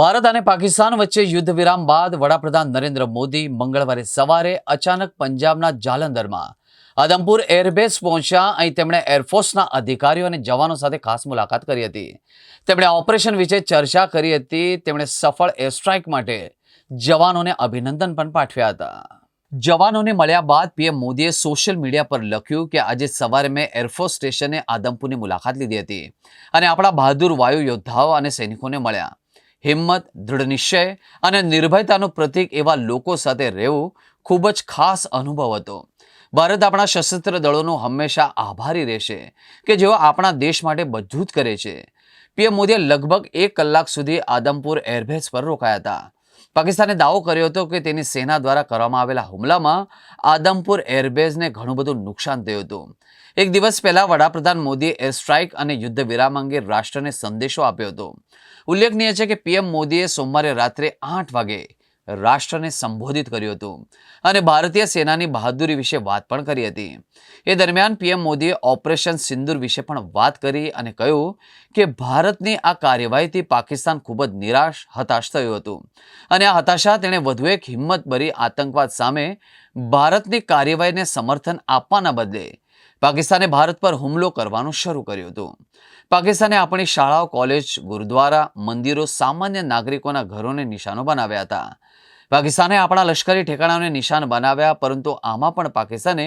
ભારત અને પાકિસ્તાન વચ્ચે યુદ્ધ વિરામ બાદ વડાપ્રધાન નરેન્દ્ર મોદી મંગળવારે સવારે અચાનક પંજાબના જાલંધરમાં આદમપુર એરબેઝ પહોંચ્યા. અહીં તેમણે એરફોર્સના અધિકારીઓ અને જવાનો સાથે ખાસ મુલાકાત કરી હતી. તેમણે ઓપરેશન વિશે ચર્ચા કરી હતી. તેમણે સફળ એર સ્ટ્રાઇક માટે જવાનોને અભિનંદન પણ પાઠવ્યા હતા. જવાનોને મળ્યા બાદ પીએમ મોદીએ સોશિયલ મીડિયા પર લખ્યું કે આજે સવારે મેં એરફોર્સ સ્ટેશને આદમપુરની મુલાકાત લીધી હતી અને આપણા બહાદુર વાયુ યોદ્ધાઓ અને સૈનિકોને મળ્યા. હિંમત, દૃઢ નિશ્ચય અને નિર્ભયતાનું પ્રતીક એવા લોકો સાથે રહેવું ખૂબ જ ખાસ અનુભવ હતો. ભારત આપણા સશસ્ત્ર દળોનો હંમેશા આભારી રહેશે કે જેઓ આપણા દેશ માટે બધું જ કરે છે. પીએમ મોદીએ લગભગ એક કલાક સુધી આદમપુર એરબેઝ પર રોકાયા હતા. પાકિસ્તાને દાવો કર્યો હતો કે તેની સેના દ્વારા કરવામાં આવેલા હુમલામાં આદમપુર એરબેઝને ઘણું બધું નુકસાન થયું હતું. એક દિવસ પહેલા વડાપ્રધાન મોદીએ એર સ્ટ્રાઇક અને યુદ્ધ વિરામ અંગે રાષ્ટ્રને સંદેશો આપ્યો હતો. ઉલ્લેખનીય છે કે પીએમ મોદીએ સોમવારે રાત્રે આઠ વાગે રાષ્ટ્રને સંબોધિત કર્યું હતું અને ભારતીય સેનાની બહાદુરી વિશે વાત પણ કરી હતી. એ દરમિયાન પીએમ મોદીએ ઓપરેશન સિંદુર વિશે પણ વાત કરી અને કહ્યું કે ભારતની આ કાર્યવાહીથી પાકિસ્તાન ખૂબ જ નિરાશ, હતાશ થયું હતું. અને આ હતાશા તેણે વધુ એક હિંમતભરી આતંકવાદ સામે ભારતની કાર્યવાહીને સમર્થન આપવાના બદલે પાકિસ્તાને ભારત પર હુમલો કરવાનું શરૂ કર્યું હતું. પાકિસ્તાને આપણી શાળાઓ, કોલેજ, ગુરુદ્વારા, મંદિરો સામાન્ય નાગરિકોના ઘરોને નિશાનો બનાવ્યા હતા. પાકિસ્તાને આપણા લશ્કરી ઠેકાણાઓને નિશાન બનાવ્યા, પરંતુ આમાં પણ પાકિસ્તાને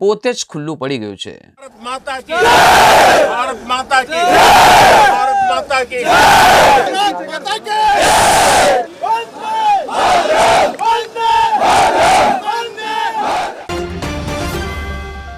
પોતે જ ખુલ્લું પડી ગયું છે. ભારત માતા કી ભારત માતા કી ભારત માતા કી